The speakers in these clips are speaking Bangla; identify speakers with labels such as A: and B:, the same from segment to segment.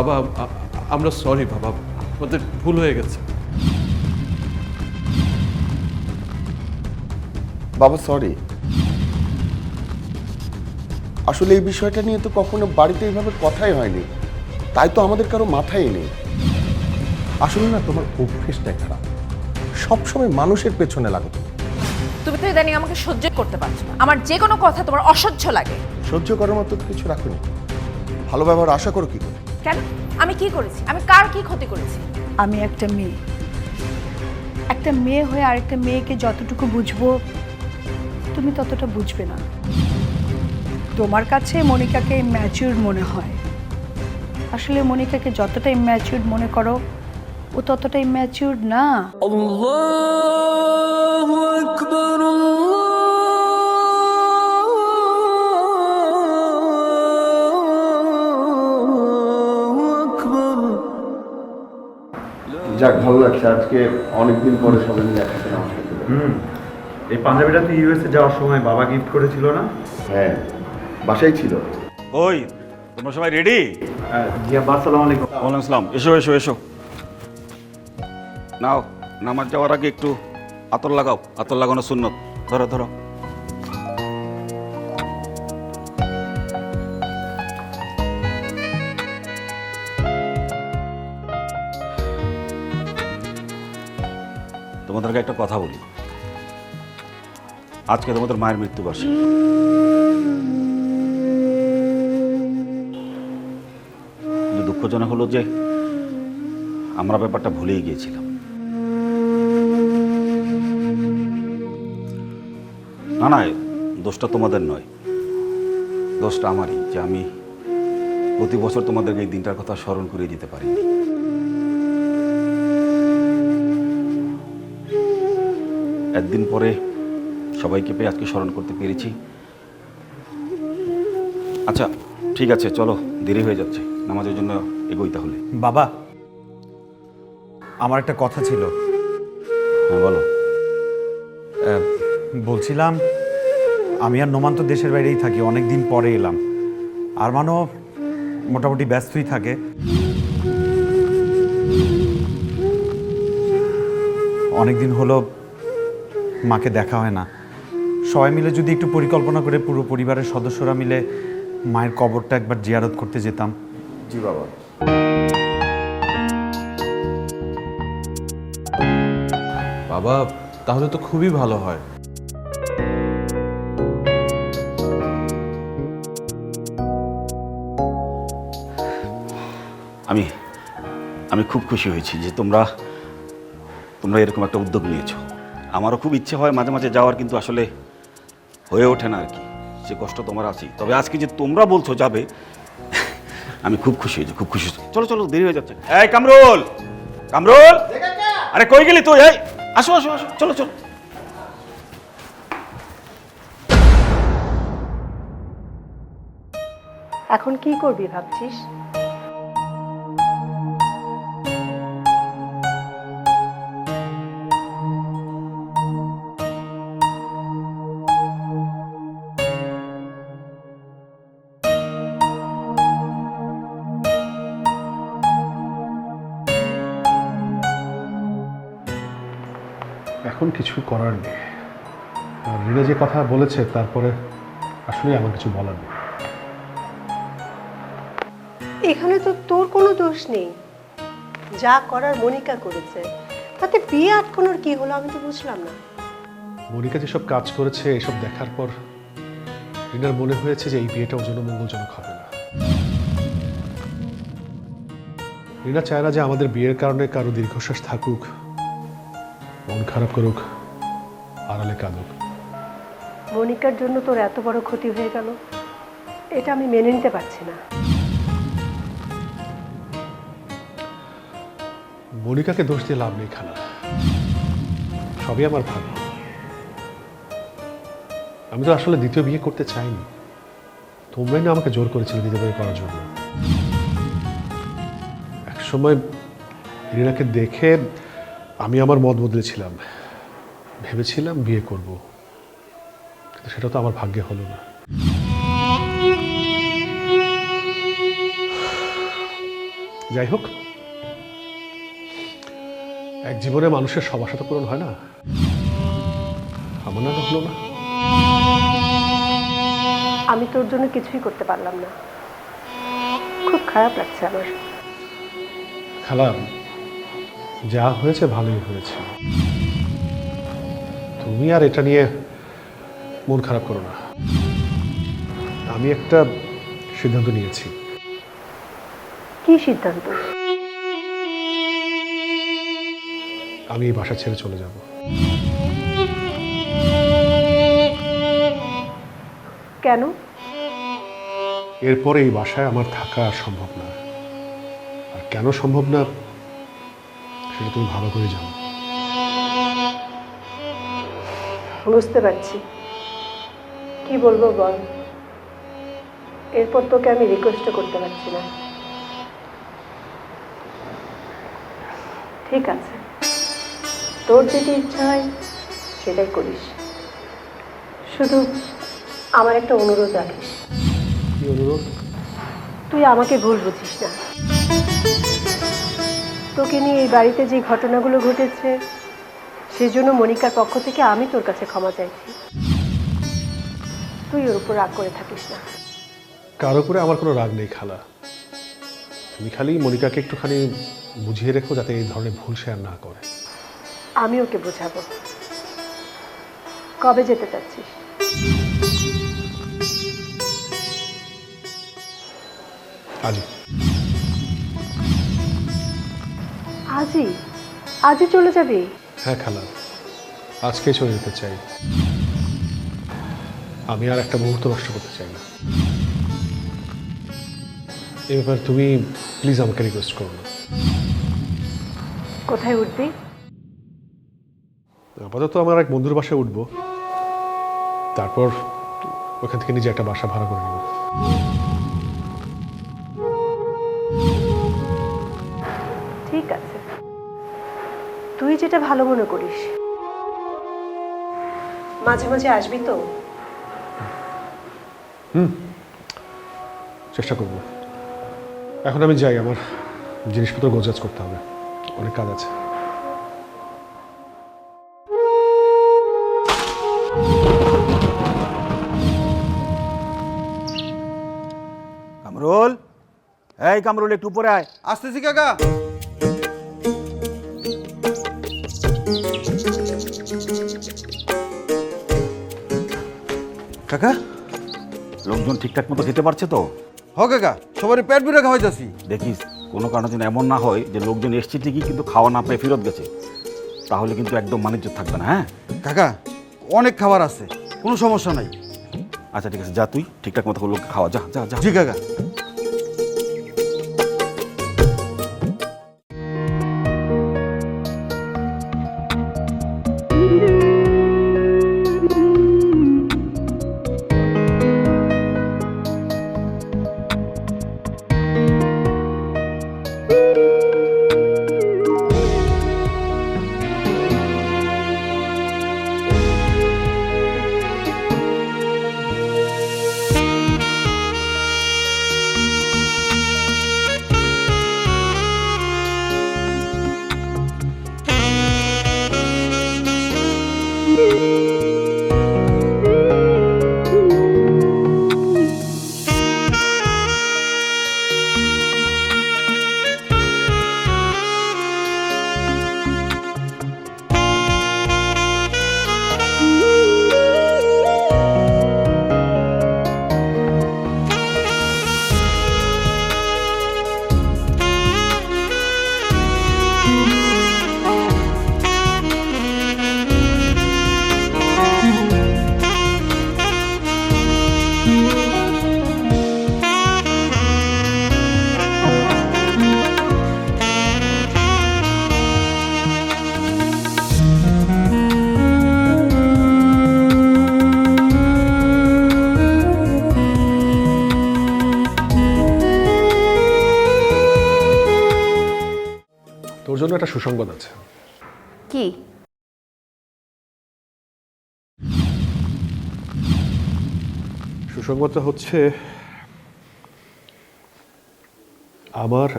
A: বাবা আমরা সরি বাবা আমাদের ভুল হয়ে গেছে।
B: বাবা সরি আসলে এই বিষয়টা নিয়ে তো কখনো বাড়িতে এইভাবে কথাই হয়নি। তাই তো আমাদের কারও মাথায় নেই।
C: আসলে না তোমার অভ্যেসটাই খারাপ। সবসময় মানুষের পেছনে লাগো তুমি।
D: তো ইদানিং আমাকে সহ্য করতে পারছ না। আমার যে কোনো কথা তোমার অসহ্য লাগে।
B: সহ্য করার মতো কিছু রাখুনি ভালো ব্যবহার আশা করো কি করে
D: কেন? আমি কি করেছি? আমি কার কি ক্ষতি করেছি?
E: আমি একটা মেয়ে। একটা মেয়ে হয়ে আরেকটা মেয়েকে যতটুকু বুঝব তুমি ততটা বুঝবে না। তোমার কাছে মনিকাকে ম্যাচিউর মনে হয়। আসলে মনিকাকে যতটা ম্যাচিউর মনে করো ও ততটাই ম্যাচিউর না।
B: যাক ভালো লাগছে। আজকে অনেকদিন পরে সবাই মিলে একসাথে নামাজ পড়তে
F: হুম। এই পাঞ্জাবিটা তো ইউএসএ যাওয়ার সময় বাবা গিফট করেছিল না?
B: হ্যাঁ বাসায় ছিল।
G: ওই তোমরা সবাই রেডি
F: জি আব্বা আসসালামু আলাইকুম।
G: ওয়ালাইকুম আসসালাম। এসো এসো এসো। নাও নামাজ যাওয়ার আগে একটু আতর লাগাও। আতর লাগানো সুন্নত। ধরো ধরো। একটা কথা বলি। আজকে তোমাদের মায়ের মৃত্যু কিন্তু দুঃখজনক হলো যে আমরা ব্যাপারটা ভুলেই গিয়েছিলাম। না না দোষটা তোমাদের নয়। দোষটা আমারই যে আমি প্রতি বছর তোমাদেরকে এই দিনটার কথা স্মরণ করিয়ে দিতে পারিনি। একদিন পরে সবাইকে পেয়ে আজকে স্মরণ করতে পেরেছি। আচ্ছা ঠিক আছে চলো দেরি হয়ে যাচ্ছে। নামাজের জন্য এগোই তাহলে।
H: বাবা আমার একটা কথা ছিল।
G: হ্যাঁ বলো।
H: আহ, বলছিলাম আমি আর নোমান তো দেশের বাইরেই থাকি অনেক দিন পরে এলাম। আর মানো মোটামুটি ব্যস্তই থাকে। অনেক দিন হলো মাকে দেখা হয় না। সবাই মিলে যদি একটু পরিকল্পনা করে পুরো পরিবারের সদস্যরা মিলে মায়ের কবরটা একবার জিয়ারত করতে যেতাম।
B: জি বাবা।
A: বাবা, তাহলে তো খুবই ভালো হয়।
G: আমি আমি খুব খুশি হয়েছি যে তোমরা তোমরা এরকম একটা উদ্যোগ নিয়েছো। আমারও খুব ইচ্ছে হয় মাঝে মাঝে যাওয়ার, কিন্তু আসলে হয়ে ওঠে না আর কি। সে কষ্ট তোমার আছি। তবে আজকে যে তোমরা বলছো যাবে, আমি খুব খুশি হয়েছি, খুব খুশি হয়েছি। চলো চলো, দেরি হয়ে যাচ্ছে। এই কামরুল! কামরুল! আরে কই গেলি তুই? এই, আসো আসো আসো। চলো চলো।
E: এখন কি করবি ভাবছিস?
C: কিছু করার নেই। রিনা যে কথা বলেছে তারপরে আসলে আমার কিছু বলার নেই।
I: এখানে তো তোর কোনো দোষ নেই। যা করার মনিকা করেছে তাতে বিয়ে আটকানোর কি হলো আমি তো বুঝলাম না।
C: মনিকা যেসব কাজ করেছে এসব দেখার পর রিনার মনে হয়েছে যে এই বিয়েটা ওর জন্য মঙ্গলজনক হবে না। রিনা চায় না যে আমাদের বিয়ের কারণে কারও দীর্ঘশ্বাস থাকুক মন খারাপ করুক। আড়ালে কাঁদুক।
I: মনিকার জন্য তোর এত বড় ক্ষতি হয়ে গেল এটা আমি মেনে নিতে পারছি না।
C: মনিকাকে দোষ দিয়ে লাভ নেই খালা। সবই আমার ভাগ্য। আমি তো আসলে দ্বিতীয় বিয়ে করতে চাইনি। তোমরাই না আমাকে জোর করেছিলে দ্বিতীয় বিয়ে করার জন্য। এক সময় রিনাকে দেখে আমি আমার মত বদলেছিলাম। ভেবেছিলাম বিয়ে করব। কিন্তু সেটা তো আমার ভাগ্যে হলো না। যাই হোক এক জীবনে মানুষের সবার সাথে পূরণ হয় না। আমার না হলো না।
J: আমি তোর জন্য কিছুই করতে পারলাম না। খুব খারাপ লাগছে আমার।
C: খালা যা হয়েছে ভালোই হয়েছে। তুমি আর এটা নিয়ে মন খারাপ করো না। আমি একটা সিদ্ধান্ত নিয়েছি।
J: কি সিদ্ধান্ত?
C: আমি এই বাসা ছেড়ে চলে যাব।
J: কেন?
C: এরপরে এই বাসায় আমার থাকা আর সম্ভব না। আর কেন সম্ভব না সেটা তুমি ভালো করে জানো।
J: বুঝতে পারছি। কি বলব বল? এরপর তোকে আমি রিকোয়েস্ট করতে পারছি না। ঠিক আছে। তোর যেটি ইচ্ছা হয় সেটাই করিস। শুধু আমার একটা অনুরোধ রাখিস।
C: কি অনুরোধ?
J: তুই আমাকে ভুল বুঝিস না। তোকে নিয়ে এই বাড়িতে যে ঘটনাগুলো ঘটেছে সেজন্য মনিকার পক্ষ থেকে আমি তোর কাছে ক্ষমা চাইছি। তুই ওর উপর রাগ করে থাকিস না।
C: কার উপরে আমার কোনো রাগ নেই খালা। তুমি খালি মনিকাকে একটুখানি বুঝিয়ে রেখো যাতে এই ধরনের ভুল আর না করে।
J: আমি ওকে বোঝাবো। কবে যেতে চাচ্ছিস?
C: আজই।
J: আজই? আজই চলে যাবি?
C: হ্যাঁ খালা। আজকে চলে যেতে চাই। আমি আর একটা মুহূর্ত নষ্ট করতে চাই না। এ ব্যাপারে তুমি প্লিজ আমাকে রিকোয়েস্ট করো। না
J: কোথায় উঠবি?
C: আপাতত আমার এক বন্ধুর বাসায় উঠবো। তারপর ওখান থেকে নিজে একটা বাসা ভাড়া করে নেব।
J: যেটা ভালো মনে করিস। মাঝে মাঝে আসবি তো? হুম।
C: চেষ্টা করব। এখন আমি যাই আমার জিনিসপত্র গোজাজ করতে হবে। অনেক কাজ আছে।
G: কামরুল? এই কামরুল একটু উপরে আয়।
K: আসতেছি কাকা। কাকা?
G: লোকজন ঠিকঠাক মতো খেতে পারছে তো?
K: হ কাকা সবারই পেট বিরে যাচ্ছি।
G: দেখিস কোনো কারণে যেন এমন না হয় যে লোকজন এসছে ঠিকই কিন্তু খাওয়া না পেয়ে ফেরত গেছে। তাহলে কিন্তু একদম মানিজ্য থাকবে না হ্যাঁ?
K: কাকা অনেক খাবার আছে কোনো সমস্যা নাই।
G: আচ্ছা ঠিক আছে যা তুই ঠিকঠাক মতো লোককে খাওয়া যা যা যা।
K: ঠিক কাকা।
C: একটা সুসংবাদ আছে।
D: কি?
C: সুসংবাদটা হচ্ছে আমার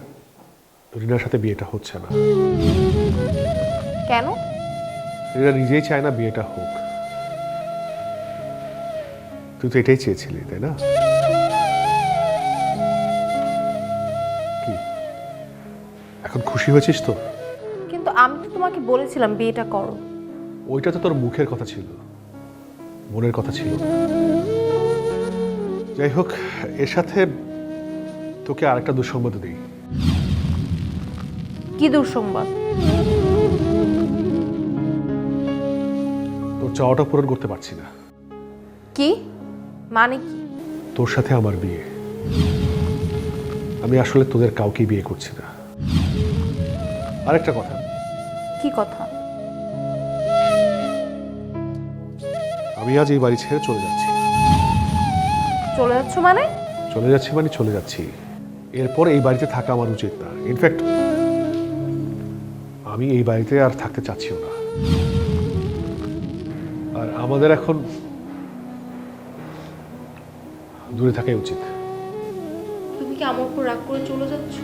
C: রিনার সাথে বিয়েটা হচ্ছে না।
D: কেন?
C: রিনা নিজেই চায় না বিয়েটা হোক। তুই তো এটাই চেয়েছিলি তাই না? কি? এখন খুশি হয়েছিস তো?
D: আমি তো তোমাকে বলেছিলাম বিয়েটা করো।
C: ওইটা তো তোর মুখের কথা ছিল মনের কথা ছিল। যাই হোক এর সাথে তোকে আরেকটা দুঃসংবাদ দিই।
D: কি দুঃসংবাদ?
C: তোর চাওয়াটা পূরণ করতে পারছি না।
D: কি? মানে কি?
C: তোর সাথে আমার বিয়ে। আমি আসলে তোদের কাউকে বিয়ে করছি না। আরেকটা কথা
D: কি কথা?
C: আমি আজ এই বাড়ি ছেড়ে চলে যাচ্ছি।
D: চলে যাচ্ছ মানে?
C: চলে যাচ্ছি মানে চলে যাচ্ছি। এরপর এই বাড়িতে থাকা আমার উচিত না। ইনফ্যাক্ট আমি এই বাড়িতে আর থাকতে চাচ্ছিও না। আর আমাদের এখন দূরে থাকাই উচিত।
D: তুমি কি আমার উপর রাগ করে চলে যাচ্ছ?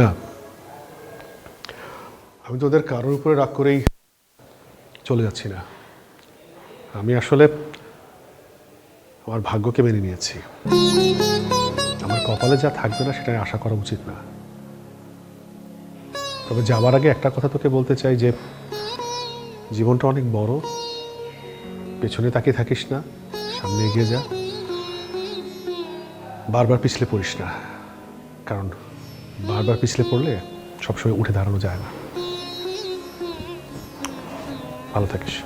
C: না। আমি তো ওদের কারোর উপরে রাগ করেই চলে যাচ্ছি না। আমি আসলে আমার ভাগ্যকে মেনে নিয়েছি। আমার কপালে যা থাকবে না সেটা আশা করা উচিত না। তবে যাওয়ার আগে একটা কথা তোকে বলতে চাই যে, জীবনটা অনেক বড়। পেছনে তাকিয়ে থাকিস না, সামনে এগিয়ে যা। বারবার পিছলে পড়িস না। কারণ বারবার পিছলে পড়লে সবসময় উঠে দাঁড়ানো যায় না। ভালো থাকিস।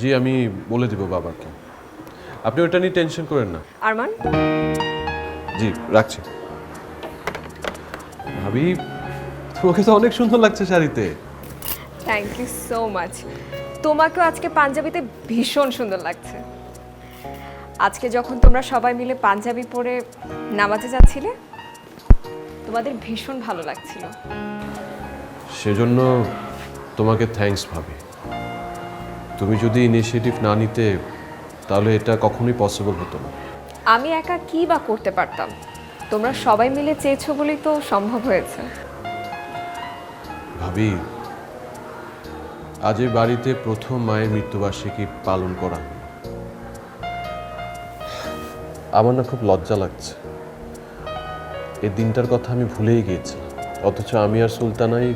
A: জি আমি বলে দিব বাবাকে। আপনি ওটা নিয়ে টেনশন করেন না।
I: আরমান?
A: জি রাখছি। ভাবি তোমাকে তো অনেক সুন্দর লাগছে শাড়িতে।
I: থ্যাংক ইউ সো মাচ তোমাকেও আজকে পাঞ্জাবিতে ভীষণ সুন্দর লাগছে। আজকে যখন তোমরা সবাই মিলে পাঞ্জাবি পরে নামাজে যাচ্ছিলে তোমাদের ভীষণ ভালো লাগছিল।
A: সেজন্য তোমাকে থ্যাঙ্কস ভাবি। তুমি যদি ইনিশিয়েটিভ না নিতে তাহলে এটা কখনোই পসিবল হতো না।
I: আমি একা কি বা করতে পারতাম? তোমরা সবাই মিলে চেয়েছো বলেই তো সম্ভব হয়েছে।
A: ভাবি আজ এই বাড়িতে প্রথম মায়ের মৃত্যুবার্ষিকী পালন করা। আমার না খুব লজ্জা লাগছে। এই দিনটার কথা আমি ভুলেই গিয়েছিলাম অথচ আমি আর সুলতানাই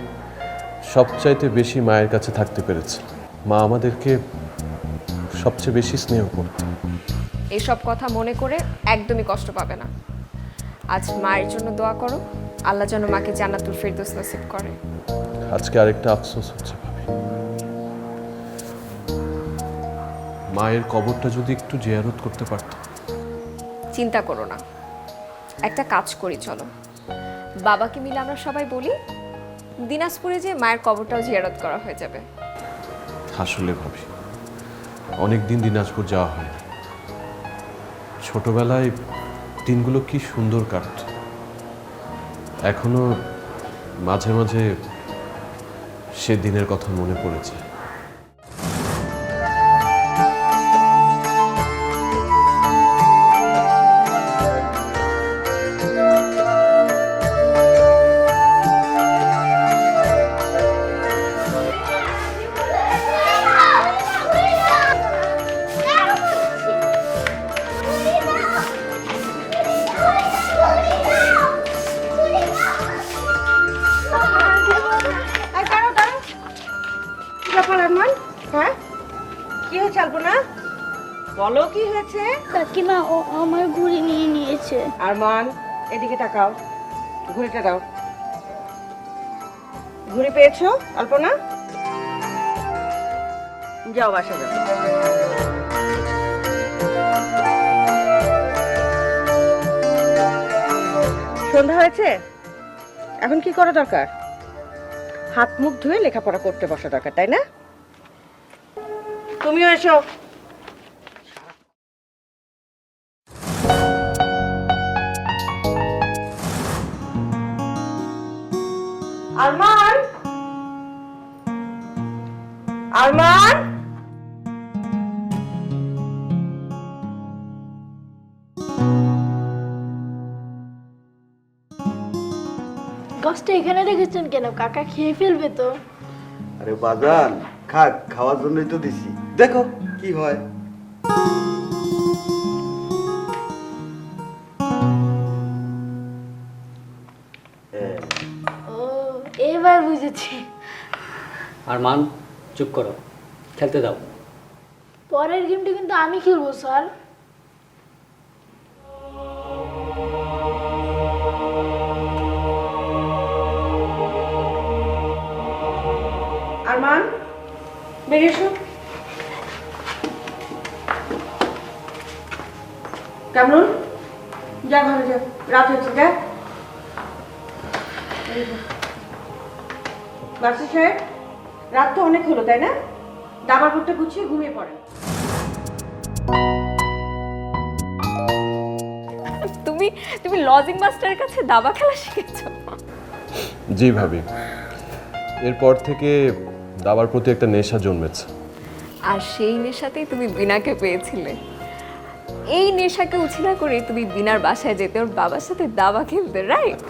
A: সবচাইতে বেশি মায়ের কাছে থাকতে পেরেছি মা আমাদেরকে সবচেয়ে বেশি স্নেহ করত
I: এইসব কথা মনে করে একদমই কষ্ট পাবে না। আজ মায়ের জন্য দোয়া করো। আল্লাহ যেন মাকে জান্নাতুল ফেরদৌস নসিব করে।
A: আজকে আরেকটা আফসোস হচ্ছে ভাবি। মায়ের কবরটা যদি একটু জিয়ারত করতে পারতাম
I: চিন্তা করো না। একটা কাজ করি চলো। বাবাকে মিলে আমরা সবাই বলি দিনাজপুরে যে মায়ের কবরটাও জিয়ারত করা হয়ে যাবে।
A: আসলে ভাবি অনেক দিন দিনাজপুর যাওয়া হয় ছোটবেলায় দিনগুলো কি সুন্দর কাটত। এখনও মাঝে মাঝে সে দিনের কথা মনে পড়েছে।
L: হ্যাঁ? কি হয়েছে আলপনা? বলো কি হয়েছে?
M: কাকিমা ও আমার ঘুড়ি নিয়ে নিয়েছে।
L: আরমান এদিকে তাকাও। ঘুড়িটা দাও। ঘুড়ি পেয়েছ আলপনা? যাও বাসা যাও। সন্ধ্যা হয়েছে? এখন কি করা দরকার? হাত মুখ ধুয়ে লেখাপড়া করতে বসা দরকার তাই না? তুমিও এসো। আরমান? আরমান?
M: গাছটা এখানে রেখেছেন কেন? কাকা খেয়ে ফেলবে তো।
K: আরে বাজান খাক খাওয়ার জন্যই তো দিছি। দেখো কি হয়।
M: ও এবার বুঝেছি।
N: আর মান চুপ করো। খেলতে দাও।
M: পরের গেমটা কিন্তু আমি খেলব স্যার।
L: আরমান? বেরিয়ে এসো কামরুল? যা ঘরে যা রাত হয়েছে যা। বাসি সাহেব রাত তো অনেক হলো তাই না? দাবার পরটা গুছিয়ে ঘুমিয়ে পড়েন।
I: তুমি তুমি লজিং মাস্টারের কাছে দাবা খেলা শিখেছো?
A: জি ভাবি। এরপর থেকে দাবার প্রতি একটা নেশা জন্মেছে।
I: আর সেই নেশাতেই তুমি বিনাকে পেয়েছিলে। এই নেশাকে উছিলা করে তুমি বিনার বাসায় যেতে ওর বাবার সাথে দাবা খেলতে রাইট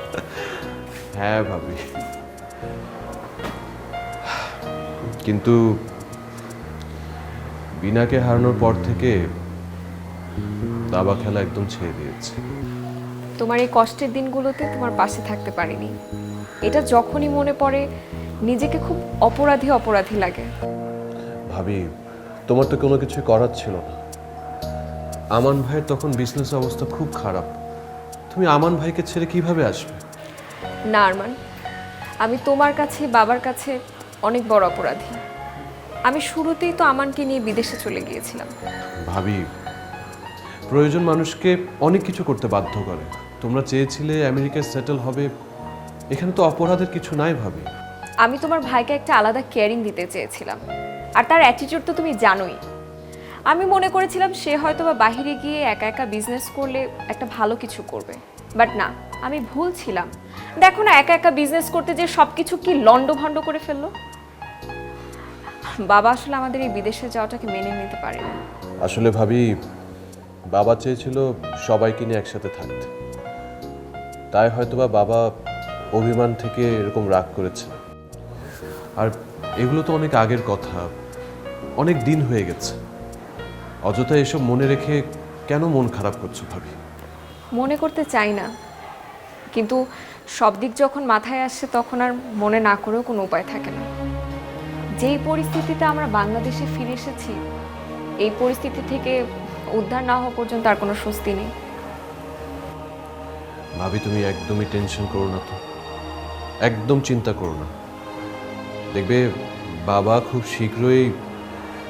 A: হ্যাঁ ভাবি। কিন্তু বিনাকে হারানোর পর থেকে দাবা খেলা একদম ছেড়ে দিয়েছে।
I: তোমার এই কষ্টের দিনগুলোতে তোমার পাশে থাকতে পারিনি। এটা যখনই মনে পড়ে নিজেকে খুব অপরাধী অপরাধী লাগে।
A: ভাবি তোমার তো কোনো কিছু করার ছিল না। আমান ভাইয়ের তখন বিজনেস অবস্থা খুব খারাপ। তুমি আমান ভাইকে ছেড়ে কীভাবে আসবে?
I: না আরমান আমি তোমার কাছে বাবার কাছে অনেক বড় অপরাধী। আমি শুরুতেই তো আমানকে নিয়ে বিদেশে চলে গিয়েছিলাম।
A: ভাবি প্রয়োজন মানুষকে অনেক কিছু করতে বাধ্য করে। তোমরা চেয়েছিলে আমেরিকায় সেটেল হবে। এখানে তো অপরাধের কিছু নাই ভাবি।
I: আমি তোমার ভাইকে একটা আলাদা কেয়ারিং দিতে চেয়েছিলাম। আর তার অ্যাটিটিউড তো তুমি জানোই। আমি মনে করেছিলাম সে হয়তো বা বাহিরে গিয়ে একা একা বিজনেস করলে একটা ভালো কিছু করবে। বাট না, আমি ভুল ছিলাম। দেখো না, একা একা বিজনেস করতে যে সব কিছু কি লন্ডভন্ড করে ফেলল? বাবা আসলে আমাদের এই বিদেশে যাওয়াটাকে মেনে নিতে পারে
A: আসলে ভাবি, বাবা চেয়েছিল সবাইকে নিয়ে একসাথে থাকতে। তাই হয়তোবা বাবা অভিমান থেকে এরকম রাগ করেছে। আর এগুলো তো অনেক আগের কথা। অনেক দিন হয়ে গেছে। অযথা এসব মনে রেখে কেন মন খারাপ করছ ভাবি?
I: মনে করতে চাই না। কিন্তু সব দিক যখন মাথায় আসছে তখন আর মনে না করেও কোনো উপায় থাকে না। যেই পরিস্থিতিতে আমরা বাংলাদেশে ফিরে এসেছি এই পরিস্থিতি থেকে উদ্ধার না হওয়া পর্যন্ত আর কোনো স্বস্তি নেই।
A: ভাবি তুমি একদমই টেনশন করো না তো। একদম চিন্তা করো না। দেখবে বাবা খুব শীঘ্রই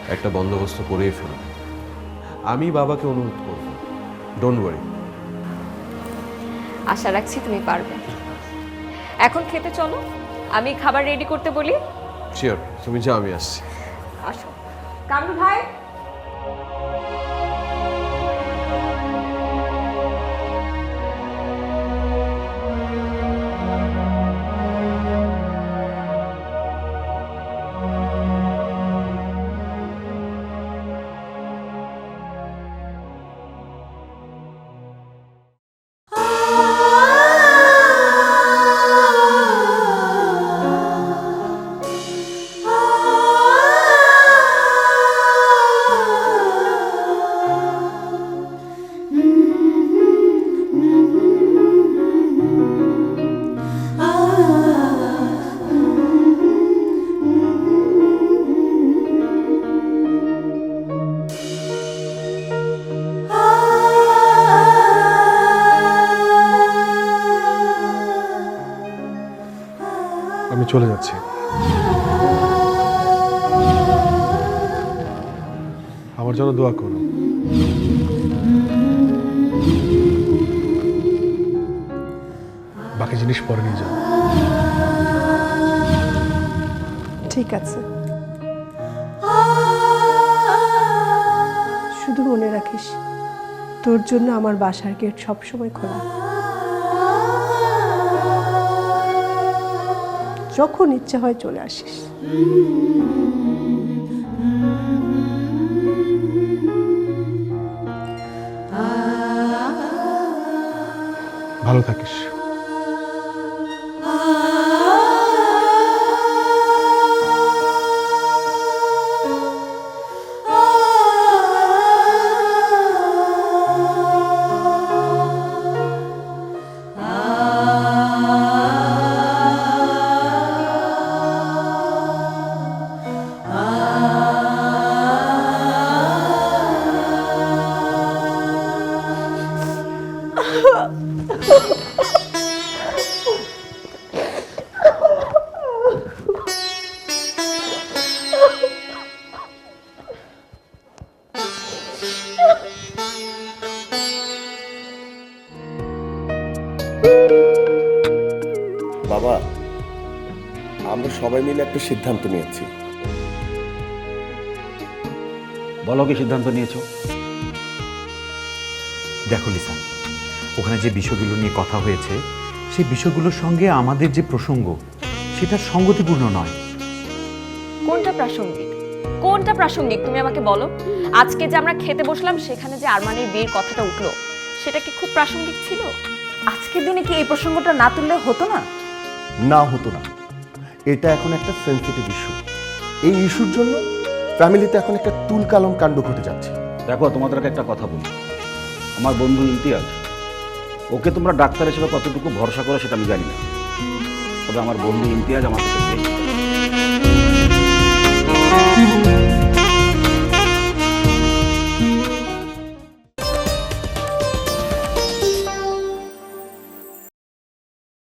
A: একটা বন্দোবস্ত করেই ফেলবে। আমি বাবাকে অনুরোধ করব। ডোন্ট ওয়ারি
I: আশা রাখছি তুমি পারবে। এখন খেতে চলো। আমি খাবার রেডি করতে বলি।
A: শিওর তুমি যাও আমি আসছি।
I: আসো। কামরু ভাই
E: তোর জন্য আমার বাসার গেট সবসময় খোলা। যখন ইচ্ছা হয় চলে আসিস।
C: ভালো থাকিস।
B: মিলে একটা সিদ্ধান্ত নিয়েছি।
G: বলো কি সিদ্ধান্ত নিয়েছো?
H: দেখো লিসান ওখানে যে বিষয়গুলো নিয়ে কথা হয়েছে সেই বিষয়গুলোর সঙ্গে আমাদের যে প্রসঙ্গ সেটা সঙ্গতিপূর্ণ নয়।
I: কোনটা প্রাসঙ্গিক? কোনটা প্রাসঙ্গিক তুমি আমাকে বলো? আজকে যে আমরা খেতে বসলাম সেখানে যে আরমানের বিয়ের কথাটা উঠল সেটা কি খুব প্রাসঙ্গিক ছিল?
D: আজকের দিনে কি এই প্রসঙ্গটা না তুললে হতো না?
B: না হতো না। এটা এখন একটা সেন্সিটিভ ইস্যু এই ইস্যুর জন্য ফ্যামিলিতে এখন একটা তুলকালম কাণ্ড ঘটে যাচ্ছে।
G: দেখো তোমাদেরকে একটা কথা বলি। আমার বন্ধু ইমতিয়াজ ওকে তোমরা ডাক্তার হিসেবে কতটুকু ভরসা করো সেটা আমি জানি না। তবে আমার বন্ধু ইমতিয়াজ আমার কাছে